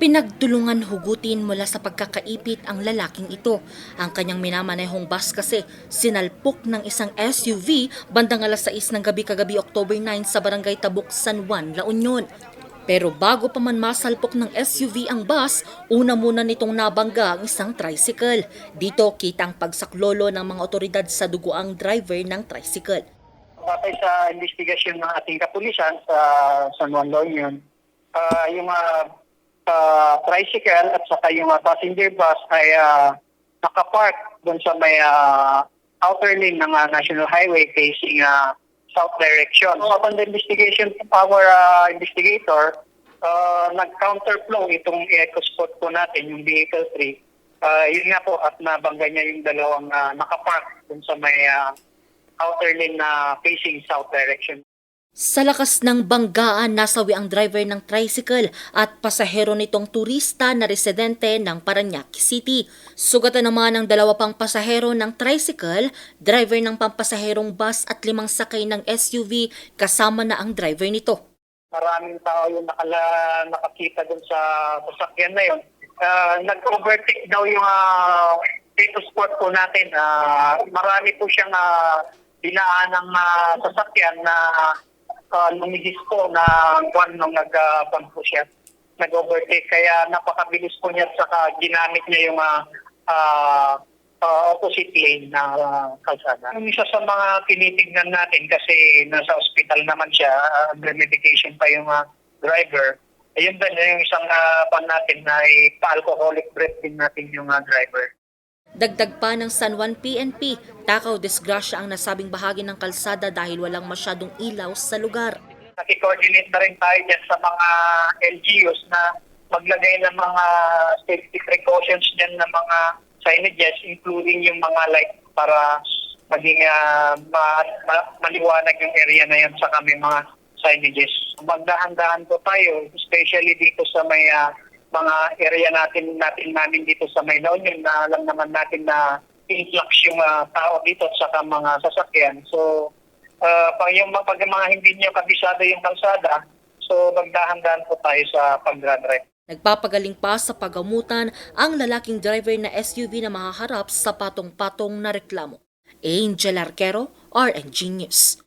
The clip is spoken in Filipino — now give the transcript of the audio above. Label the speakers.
Speaker 1: Pinagtulungan hugutin mula sa pagkakaipit ang lalaking ito. Ang kanyang minamanehong bus kasi sinalpok ng isang SUV bandang alas 6 ng gabi kagabi October 9 sa barangay Tabuk, San Juan, La Union. Pero bago pa man masalpok ng SUV ang bus, una muna nitong nabangga ang isang tricycle. Dito kita ang pagsaklolo ng mga otoridad sa duguang driver ng tricycle.
Speaker 2: Batay sa investigasyon ng ating kapulisan sa San Juan La Union, ah, yung ah, ah, tricycle at saka yung ah, passenger bus ay ah, nakapark doon sa may ah, outer lane ng ah, National Highway facing ah, south direction. So, upon the investigation of our ah, investigator, uh, nag-counterflow itong EcoSport po natin, yung vehicle 3. Ah, yun nga po at nabangga niya yung dalawang ah, nakapark doon sa may ah, outer lane na facing south direction.
Speaker 1: Sa lakas ng banggaan, nasawi ang driver ng tricycle at pasahero nitong turista na residente ng Paranaque City. Sugatan naman ang dalawa pang pasahero ng tricycle, driver ng pampasaherong bus at limang sakay ng SUV kasama na ang driver nito.
Speaker 2: Maraming tao yung nakala, nakakita dun sa sasakyan na yun. Ah, nag-overtake daw yung uh, sport po natin. Ah, marami po siyang uh, dinaan ng ah, sasakyan na uh, lumigis po na kwan nung nag-kwan po siya. Nag-overtake. Kaya napakabilis po niya at saka ginamit niya yung ah, ah, ah, opposite lane na ah, kalsada. Yung isa sa mga tinitignan natin kasi nasa ospital naman siya, uh, medication pa yung ah, driver. Ayun din yung isang uh, pan natin na pa-alcoholic breath din natin yung ah, driver.
Speaker 1: Dagdag pa ng San Juan PNP, takaw disgrasya ang nasabing bahagi ng kalsada dahil walang masyadong ilaw sa lugar.
Speaker 2: Nakikoordinate na rin tayo dyan sa mga LGUs na maglagay ng mga safety precautions dyan ng mga signages, including yung mga light para maging ah, ma- ma- maliwanag yung area na yan sa kami mga signages. Magdahan-dahan po tayo, especially dito sa may ah, mga area natin natin namin dito sa may La Union na alam naman natin na influx yung ah, tao dito at saka mga sasakyan. So, uh, pag yung pag mga hindi niyo kabisado yung kalsada, so magdahan-dahan po tayo sa pagdadrive.
Speaker 1: Nagpapagaling pa sa pagamutan ang lalaking driver na SUV na mahaharap sa patong-patong na reklamo. Angel Arquero, RNG News.